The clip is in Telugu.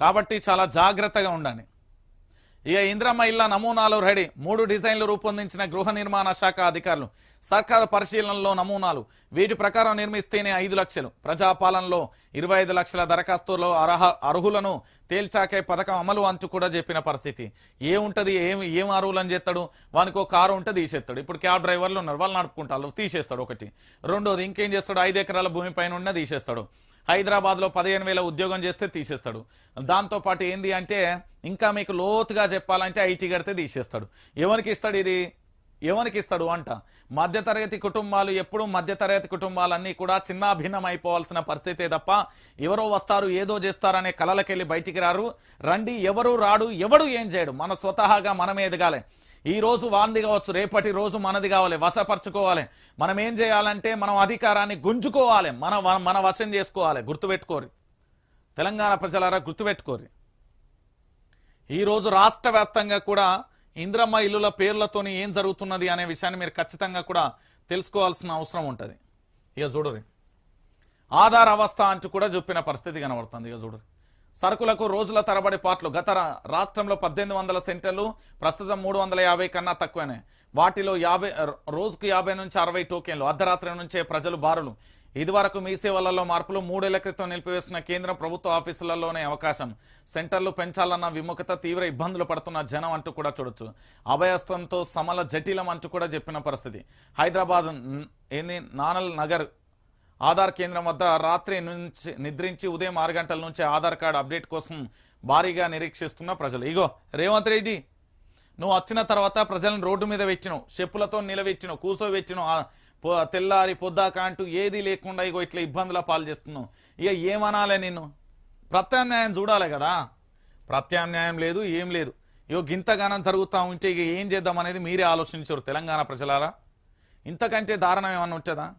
కాబట్టి చాలా జాగ్రత్తగా ఉండండి. ఇక ఇంద్రమ్మ ఇళ్ళ నమూనాలు రెడీ. మూడు డిజైన్లు రూపొందించిన గృహ నిర్మాణ శాఖ అధికారులు. సర్కారు పరిశీలనలో నమూనాలు. వీటి ప్రకారం నిర్మిస్తేనే ఐదు లక్షలు. ప్రజాపాలనలో ఇరవై ఐదు లక్షల దరఖాస్తుల్లో అర్హ అర్హులను తేల్చాకే పథకం అమలు అంచు కూడా చెప్పిన పరిస్థితి. ఏముంటది ఏం ఏం అర్హులని చేస్తాడు? వానికి ఒక కారు ఉంటే తీసేస్తాడు. ఇప్పుడు క్యాబ్ డ్రైవర్లు ఉన్నారు. వాళ్ళు నడుపుకుంటారు తీసేస్తాడు ఒకటి. రెండోది ఇంకేం చేస్తాడు? ఐదు ఎకరాల భూమి పైన ఉన్నా తీసేస్తాడు. హైదరాబాద్లో పదిహేను వేల ఉద్యోగం చేస్తే తీసేస్తాడు. దాంతో పాటు ఏంది అంటే ఇంకా మీకు లోతుగా చెప్పాలంటే ఐటీ కడితే తీసేస్తాడు. ఎవరికి ఇస్తాడు ఇది? ఎవరికి ఇస్తాడు అంట. మధ్యతరగతి కుటుంబాలు ఎప్పుడు మధ్యతరగతి కుటుంబాలన్నీ కూడా చిన్నాభిన్నం అయిపోవాల్సిన పరిస్థితే తప్ప ఎవరో వస్తారు ఏదో చేస్తారనే కలలకెళ్ళి బయటికి రారు. రండి ఎవరు రాడు ఎవడు ఏం చేయడు. మన స్వతహాగా మనమే ఎదగాలి. ఈ రోజు వాంది కావచ్చు రేపటి రోజు మనది కావాలి వశపరచుకోవాలి. మనం ఏం చేయాలంటే మనం అధికారాన్ని గుంజుకోవాలి మన మన వశం చేసుకోవాలి గుర్తుపెట్టుకోరి. తెలంగాణ ప్రజలారా గుర్తుపెట్టుకోరి. ఈరోజు రాష్ట్ర వ్యాప్తంగా కూడా ఇంద్రమ్మ ఇల్లుల పేర్లతోని ఏం జరుగుతున్నది అనే విషయాన్ని మీరు ఖచ్చితంగా కూడా తెలుసుకోవాల్సిన అవసరం ఉంటుంది. ఇక చూడరు ఆధార్ అవస్థ అంటూ కూడా చెప్పిన పరిస్థితి కనబడుతుంది ఇక చూడరు సరుకులకు రోజుల తరబడి పాట్లు. గత రాష్ట్రంలో పద్దెనిమిది వందల సెంటర్లు ప్రస్తుతం మూడు వందల యాభై కన్నా తక్కువనే. వాటిలో యాభై రోజుకు యాభై నుంచి అరవై టోకెన్లు. అర్ధరాత్రి నుంచే ప్రజలు బారులు. ఇదివరకు మీ సేవలలో మార్పులు మూడేళ్ళ క్రితం నిలిపివేసిన కేంద్ర ప్రభుత్వ ఆఫీసులలోనే అవకాశం. సెంటర్లు పెంచాలన్న విముఖత తీవ్ర ఇబ్బందులు పడుతున్న జనం అంటూ కూడా చూడొచ్చు. అభయస్తంతో సమల జటిలం అంటూ కూడా చెప్పిన పరిస్థితి. హైదరాబాద్ ఏంది? నానల్ నగర్ ఆధార్ కేంద్రం వద్ద రాత్రి నుంచి నిద్రించి ఉదయం ఆరు గంటల నుంచి ఆధార్ కార్డు అప్డేట్ కోసం భారీగా నిరీక్షిస్తున్న ప్రజలు. ఇగో రేవంత్ రెడ్డి నువ్వు వచ్చిన తర్వాత ప్రజలను రోడ్డు మీద వెచ్చినావు చెప్పులతో నిలవెచ్చినావు కూసోవెచ్చినావు పొ- తెల్లారి పొద్దాక అంటూ లేకుండా ఇగో ఇట్లా ఇబ్బందుల పాలు చేస్తున్నావు. ఇక ఏమనాలే నిన్ను? ప్రత్యామ్నాయం చూడాలి కదా? ప్రత్యామ్నాయం లేదు ఏం లేదు. ఇగో గింతగానం జరుగుతూ ఉంటే ఇక ఏం చేద్దాం అనేది మీరే ఆలోచించారు తెలంగాణ ప్రజలారా? ఇంతకంటే దారుణం ఏమన్నా ఉంటుందా?